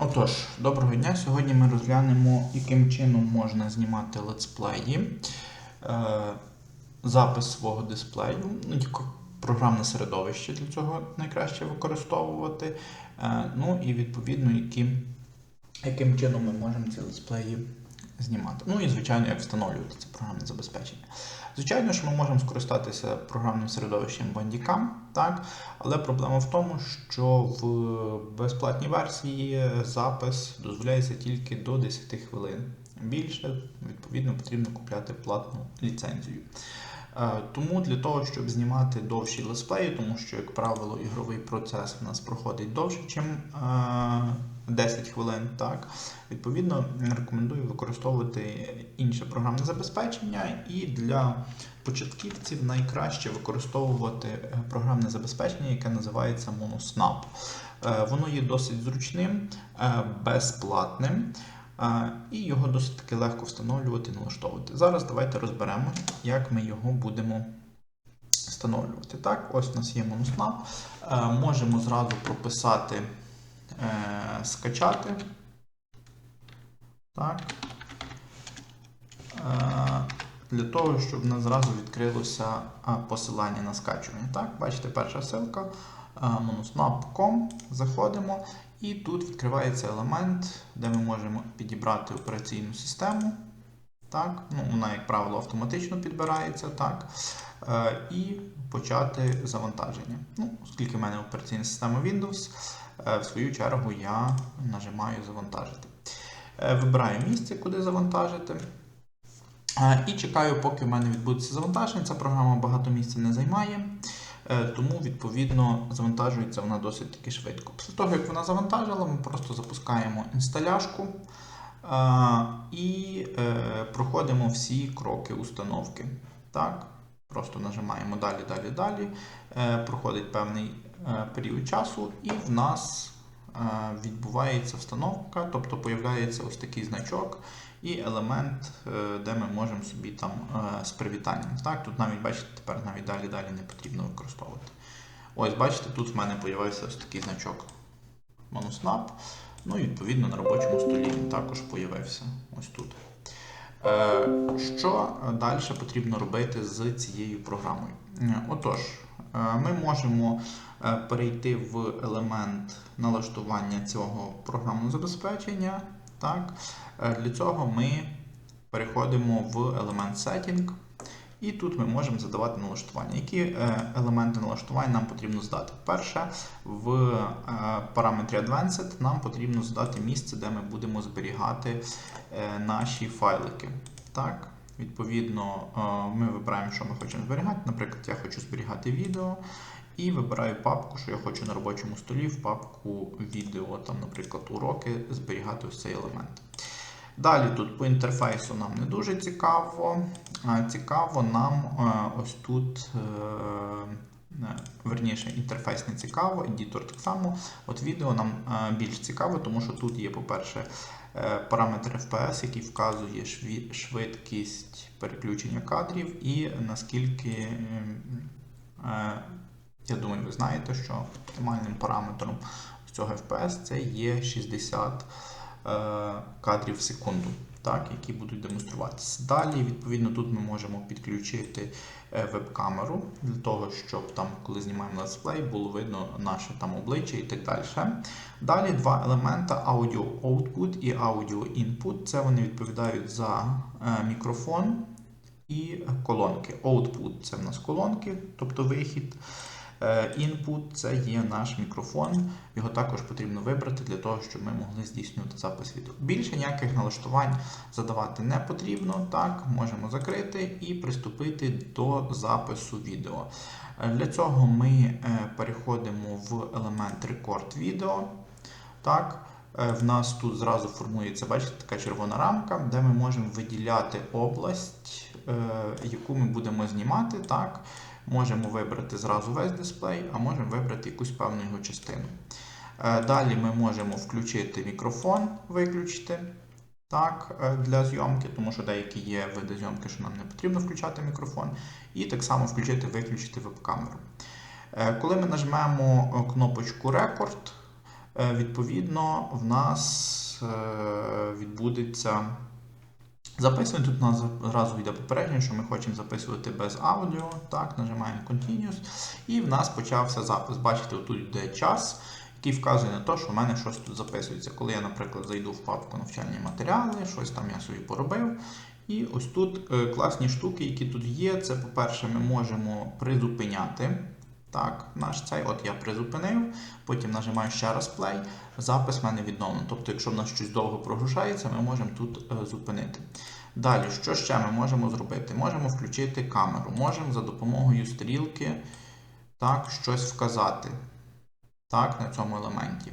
Отож, доброго дня. Сьогодні ми розглянемо, яким чином можна знімати летсплеї, е, запис свого дисплею, ну, програмне середовище для цього найкраще використовувати. Е, ну і відповідно, які, яким чином ми можемо ці летсплеї знімати. Ну і, звичайно, як встановлювати це програмне забезпечення. Звичайно ж, ми можемо скористатися програмним середовищем Bandicam, так? але проблема в тому, що в безплатній версії запис дозволяється тільки до 10 хвилин. Більше, відповідно, потрібно купляти платну ліцензію. Е, Тому для того, щоб знімати довші летсплеї, тому що, як правило, ігровий процес у нас проходить довше, ніж 10 хвилин. Так? Відповідно, рекомендую використовувати інше програмне забезпечення, і для початківців найкраще використовувати е, програмне забезпечення, яке називається MonoSnap. Е, Воно є досить зручним, е, безплатним. І його досить таки легко встановлювати і налаштовувати. Зараз давайте розберемо, як ми його будемо встановлювати. Так, ось у нас є MonoSnap. Е, Можемо зразу прописати е, скачати. Так. Е, Для того, щоб в нас зразу відкрилося посилання на скачування. Так, бачите, перша ссылка monosnap.com. Заходимо, і тут відкривається елемент, де ми можемо підібрати операційну систему. Так, ну, вона, як правило, автоматично підбирається. Так, е, і почати завантаження. Ну, Оскільки в мене операційна система Windows, е, в свою чергу я нажимаю завантажити. Е, Вибираю місце, куди завантажити. Е, І чекаю, поки в мене відбудеться завантаження. Ця програма багато місця не займає, тому, відповідно, завантажується вона досить таки швидко. Після того, як вона завантажила, ми просто запускаємо інсталяшку е, і е, проходимо всі кроки установки. Так? Просто нажимаємо далі, далі, далі. Е, Проходить певний е, період часу, і в нас е, відбувається встановка, тобто появляється ось такий значок і елемент, е, де ми можемо собі там е, з привітанням. Так, тут навіть бачите, тепер навіть далі далі не потрібно використовувати. Ось, бачите, тут в мене з'явився ось такий значок MonoSnap. Ну і відповідно на робочому столі він також з'явився ось тут. Е, Що далі потрібно робити з цією програмою? Отож, ми можемо е, перейти в елемент налаштування цього програмного забезпечення. Так? Е, Для цього ми переходимо в елемент Setting. І тут ми можемо задавати налаштування. Які е, елементи налаштувань нам потрібно здати? Перше, в е, параметрі Advanced нам потрібно задати місце, де ми будемо зберігати е, наші файлики. Так, Відповідно, е, ми вибираємо, що ми хочемо зберігати. Наприклад, я хочу зберігати відео. І вибираю папку, що я хочу на робочому столі в папку відео, там, наприклад, уроки, зберігати ось цей елемент. Далі тут по інтерфейсу нам не дуже цікаво. А Цікаво нам е, ось тут, е, е, верніше, інтерфейс не цікаво, едітор так само. От відео нам е, більш цікаво, тому що тут є, по-перше, е, параметр FPS, який вказує швидкість переключення кадрів і наскільки. е, я думаю, ви знаєте, що оптимальним параметром цього FPS це є 60 е, кадрів в секунду, так, які будуть демонструватися. Далі, відповідно, тут ми можемо підключити е, веб-камеру для того, щоб там, коли знімаємо летсплей, було видно наше там обличчя і так далі. Далі два елемента Audio Output і Audio Input. Це вони відповідають за е, мікрофон і колонки. Output це в нас колонки, тобто вихід. Е, Input це є наш мікрофон. Його також потрібно вибрати для того, щоб ми могли здійснювати запис відео. Більше ніяких налаштувань задавати не потрібно. Так, можемо закрити і приступити до запису відео. Е, Для цього ми е, переходимо в елемент Record Video. Так, е, в нас тут зразу формується, бачите, така червона рамка, де ми можемо виділяти область, е, яку ми будемо знімати. Так. Можемо вибрати зразу весь дисплей, а можемо вибрати якусь певну його частину. Е, Далі ми можемо включити мікрофон, виключити так, е, для зйомки, тому що деякі є види зйомки, що нам не потрібно включати мікрофон. І так само включити, виключити веб-камеру. Е, Коли ми нажмемо кнопочку Рекорд, відповідно в нас відбудеться. Записуємо тут у нас зразу йде попередження, що ми хочемо записувати без аудіо. Так, нажимаємо Continuous. І в нас почався запис. Бачите, тут йде час, який вказує на те, що в мене щось тут записується. Коли я, наприклад, зайду в папку навчальні матеріали, щось там я собі поробив. І ось тут е, класні штуки, які тут є. Це, по-перше, ми можемо призупиняти. Так, наш цей, от я призупинив, потім нажимаю ще раз play, запис в мене відновлено. Тобто, якщо в нас щось довго прогружається, ми можемо тут е, зупинити. Далі, що ще ми можемо зробити? Можемо включити камеру, можемо за допомогою стрілки так, щось вказати так, на цьому елементі.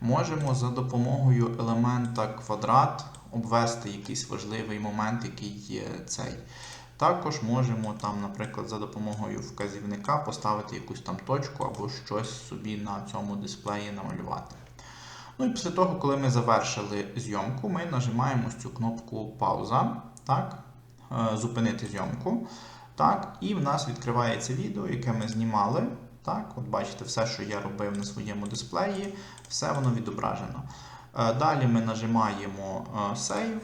Можемо за допомогою елемента квадрат обвести якийсь важливий момент, який є цей. Також можемо там, наприклад, за допомогою вказівника поставити якусь там точку або щось собі на цьому дисплеї намалювати. Ну і після того, коли ми завершили зйомку, ми нажимаємо цю кнопку пауза, так, е, зупинити зйомку. Так, і в нас відкривається відео, яке ми знімали. Так, от бачите, все, що я робив на своєму дисплеї, все воно відображено. Е, Далі ми нажимаємо е, Save,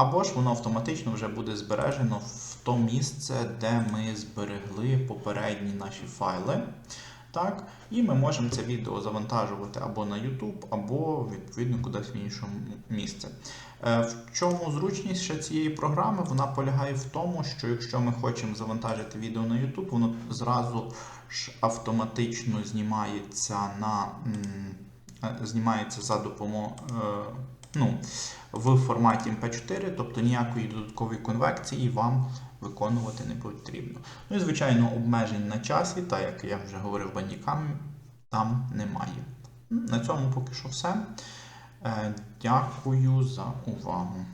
або ж воно автоматично вже буде збережено в то місце, де ми зберегли попередні наші файли. Так, і ми можемо це відео завантажувати або на YouTube, або відповідно кудись в інше місце. Е, В чому зручність ще цієї програми? Вона полягає в тому, що якщо ми хочемо завантажити відео на YouTube, воно зразу ж автоматично знімається на е, знімається за допомогою ну, в форматі MP4, тобто ніякої додаткової конвекції вам виконувати не потрібно. Ну і, звичайно, обмежень на часі, так як я вже говорив бандікам, там немає. На цьому поки що все. Е, Дякую за увагу.